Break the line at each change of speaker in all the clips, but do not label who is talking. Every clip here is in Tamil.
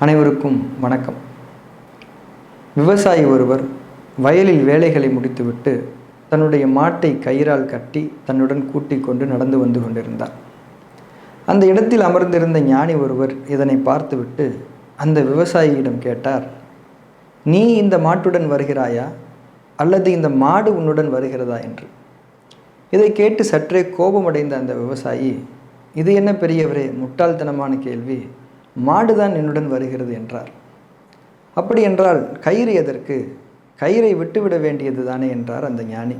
அனைவருக்கும் வணக்கம். விவசாயி ஒருவர் வயலில் வேலைகளை முடித்துவிட்டு தன்னுடைய மாட்டை கயிறால் கட்டி தன்னுடன் கூட்டிக் கொண்டு நடந்து வந்து கொண்டிருந்தார். அந்த இடத்தில் அமர்ந்திருந்த ஞானி ஒருவர் இதனை பார்த்துவிட்டு அந்த விவசாயியிடம் கேட்டார் நீ இந்த மாட்டுடன் வருகிறாயா? அல்லது இந்த மாடு உன்னுடன் வருகிறதா? என்று. இதை கேட்டு சற்றே கோபமடைந்த அந்த விவசாயி இது என்ன பெரியவரே முட்டாள்தனமான கேள்வி. மாடுதான் என்னுடன் வருகிறது என்றார். அப்படி என்றால் கயிறு எதற்கு? கயிறை விட்டுவிட வேண்டியது தானே என்றார் அந்த ஞானி.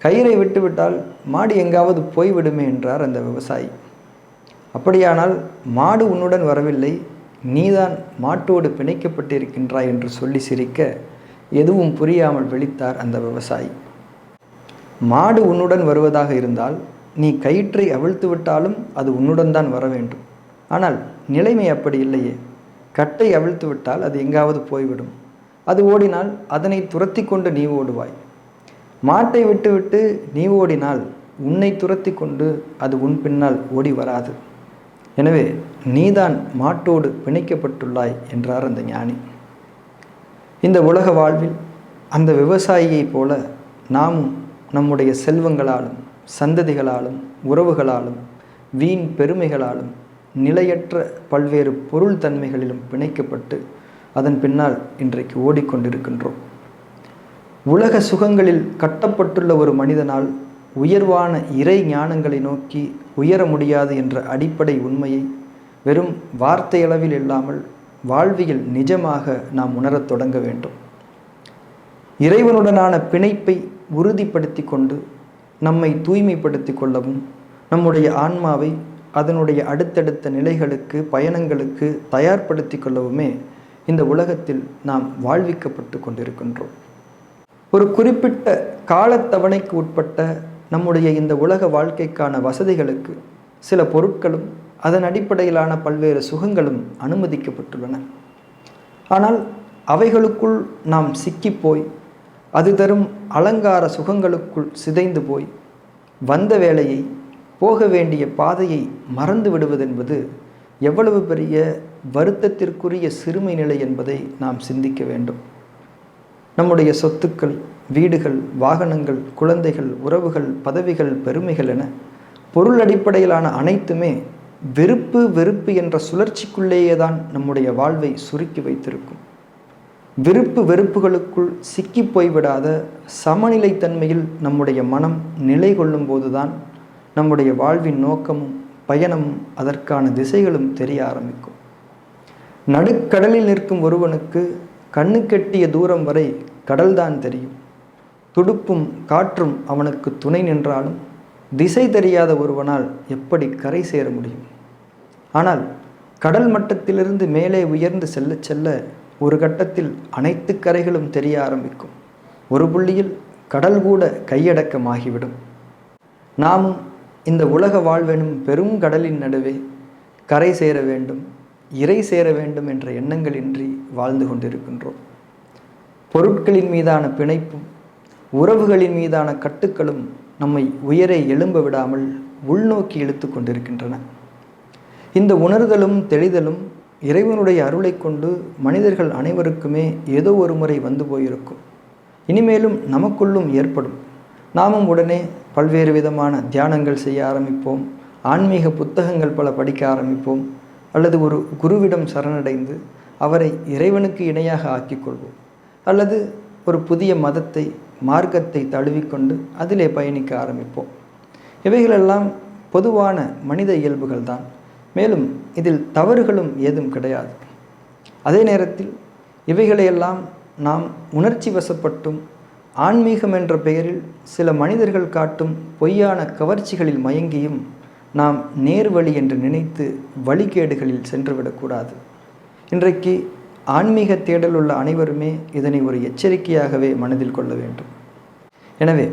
கயிறை விட்டுவிட்டால் மாடு எங்காவது போய்விடுமே என்றார் அந்த விவசாயி. அப்படியானால் மாடு உன்னுடன் வரவில்லை நீதான் மாட்டோடு பிணைக்கப்பட்டிருக்கின்றாய் என்று சொல்லி சிரிக்க எதுவும் புரியாமல் விழித்தார் அந்த விவசாயி. மாடு உன்னுடன் வருவதாக இருந்தால் நீ கயிற்றை அவிழ்த்து விட்டாலும் அது உன்னுடன் தான் வர வேண்டும். ஆனால் நிலைமை அப்படி இல்லையே. கட்டை அவிழ்த்து விட்டால் அது எங்காவது போய்விடும். அது ஓடினால் அதனை துரத்தி கொண்டு நீ ஓடுவாய். மாட்டை விட்டுவிட்டு நீ ஓடினால் உன்னை துரத்தி கொண்டு அது உன் பின்னால் ஓடி வராது. எனவே நீதான் மாட்டோடு பிணைக்கப்பட்டுள்ளாய் என்றார் அந்த ஞானி. இந்த உலக வாழ்வில் அந்த விவசாயியைப் போல நாமும் நம்முடைய செல்வங்களாலும் சந்ததிகளாலும் உறவுகளாலும் வீண் பெருமைகளாலும் நிலையற்ற பல்வேறு பொருள் தன்மைகளிலும் பிணைக்கப்பட்டு அதன் பின்னால் இன்றைக்கு ஓடிக்கொண்டிருக்கின்றோம். உலக சுகங்களில் கட்டப்பட்டுள்ள ஒரு மனிதனால் உயர்வான இறை ஞானங்களை நோக்கி உயர முடியாது என்ற அடிப்படை உண்மையை வெறும் வார்த்தையளவில் இல்லாமல் வாழ்வியல் நிஜமாக நாம் உணரத் தொடங்க வேண்டும். இறைவனுடனான பிணைப்பை உறுதிப்படுத்தி கொண்டு நம்மை தூய்மைப்படுத்தி கொள்ளவும் நம்முடைய ஆன்மாவை அதனுடைய அடுத்தடுத்த நிலைகளுக்கு பயணங்களுக்கு தயார்படுத்தி கொள்ளவுமே இந்த உலகத்தில் நாம் வாழ்விக்கப்பட்டு கொண்டிருக்கின்றோம். ஒரு குறிப்பிட்ட காலத்தவணைக்கு உட்பட்ட நம்முடைய இந்த உலக வாழ்க்கைக்கான வசதிகளுக்கு சில பொருட்களும் அதன் அடிப்படையிலான பல்வேறு சுகங்களும் அனுமதிக்கப்பட்டுள்ளன. ஆனால் அவைகளுக்குள் நாம் சிக்கிப்போய் அது தரும் அலங்கார சுகங்களுக்குள் சிதைந்து போய் வந்த வேலையை போக வேண்டிய பாதையை மறந்து விடுவதென்பது எவ்வளவு பெரிய வருத்தத்திற்குரிய சிறுமை நிலை என்பதை நாம் சிந்திக்க வேண்டும். நம்முடைய சொத்துக்கள் வீடுகள் வாகனங்கள் குழந்தைகள் உறவுகள் பதவிகள் பெருமைகள் என பொருள் அடிப்படையிலான அனைத்துமே வெறுப்பு வெறுப்பு என்ற சுழற்சிக்குள்ளேயே தான் நம்முடைய வாழ்வை சுருக்கி வைத்திருக்கும். விருப்பு வெறுப்புகளுக்குள் சிக்கி போய்விடாத சமநிலைத்தன்மையில் நம்முடைய மனம் நிலை கொள்ளும் போதுதான் நம்முடைய வாழ்வின் நோக்கமும் பயணமும் அதற்கான திசைகளும் தெரிய ஆரம்பிக்கும். நடுக்கடலில் நிற்கும் ஒருவனுக்கு கண்ணு கெட்டிய தூரம் வரை கடல்தான் தெரியும். துடுப்பும் காற்றும் அவனுக்கு துணை நின்றாலும் திசை தெரியாத ஒருவனால் எப்படி கரை சேர முடியும்? ஆனால் கடல் மட்டத்திலிருந்து மேலே உயர்ந்து செல்ல செல்ல ஒரு கட்டத்தில் அனைத்து கரைகளும் தெரிய ஆரம்பிக்கும். ஒரு புள்ளியில் கடல் கூட கையடக்கமாகிவிடும். நாமும் இந்த உலக வாழ்வெனும் பெரும் கடலின் நடுவே கரை சேர வேண்டும் இறை சேர வேண்டும் என்ற எண்ணங்களின்றி வாழ்ந்து கொண்டிருக்கின்றோம். பொருட்களின் மீதான பிணைப்பும் உறவுகளின் மீதான கட்டுக்களும் நம்மை உயரே எழும்ப விடாமல் உள்நோக்கி இழுத்து கொண்டிருக்கின்றன. இந்த உணர்தலும் தெளிதலும் இறைவனுடைய அருளை கொண்டு மனிதர்கள் அனைவருக்குமே ஏதோ ஒரு முறை வந்து போயிருக்கும். இனிமேலும் நமக்குள்ளும் ஏற்படும். நாமும் உடனே பல்வேறு விதமான தியானங்கள் செய்ய ஆரம்பிப்போம். ஆன்மீக புத்தகங்கள் பல படிக்க ஆரம்பிப்போம். அல்லது ஒரு குருவிடம் சரணடைந்து அவரை இறைவனுக்கு இணையாக ஆக்கிக்கொள்வோம் அல்லது ஒரு புதிய மதத்தை மார்க்கத்தை தழுவிக்கொண்டு அதிலே பயணிக்க ஆரம்பிப்போம். இவைகளெல்லாம் பொதுவான மனித இயல்புகள் தான். மேலும் இதில் தவறுகளும் ஏதும் கிடையாது. அதே நேரத்தில் இவைகளையெல்லாம் நாம் உணர்ச்சி வசப்பட்டும் ஆன்மீகம் என்ற பெயரில் சில மனிதர்கள் காட்டும் பொய்யான கவர்ச்சிகளில் மயங்கியும் நாம் நேர்வழி என்று நினைத்து வழிகேடுகளில் சென்றுவிடக்கூடாது. இன்றைக்கு ஆன்மீக தேடல் உள்ள அனைவருமே இதனை ஒரு எச்சரிக்கையாகவே மனதில் கொள்ள வேண்டும். எனவே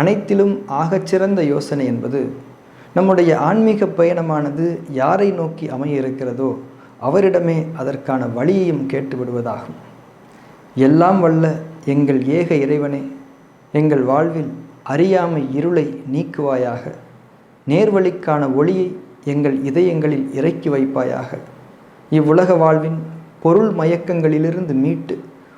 அனைத்திலும் ஆகச்சிறந்த யோசனை என்பது நம்முடைய ஆன்மீக பயணமானது யாரை நோக்கி அமைய இருக்கிறதோ அவரிடமே அதற்கான வழியையும் கேட்டு விடுவதாகும் எல்லாம் வல்ல எங்கள் ஏக இறைவனே எங்கள் வாழ்வில் அறியாமை இருளை நீக்குவாயாக. நேர்வழிக்கான ஒளியை எங்கள் இதயங்களில் இறக்கி வைப்பாயாக. இவ்வுலக வாழ்வின் பொருள் மயக்கங்களிலிருந்து மீட்டு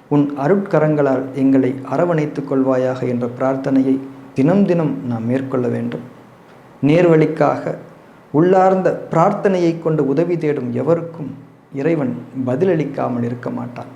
உன் அருட்கரங்களால் எங்களை அரவணைத்துக் கொள்வாயாக என்ற பிரார்த்தனையை தினம் தினம் நாம் மேற்கொள்ள வேண்டும். நேர்வழிக்காக உள்ளார்ந்த பிரார்த்தனையை கொண்டு உதவி தேடும் எவருக்கும் இறைவன் பதிலளிக்காமல் இருக்க மாட்டான்.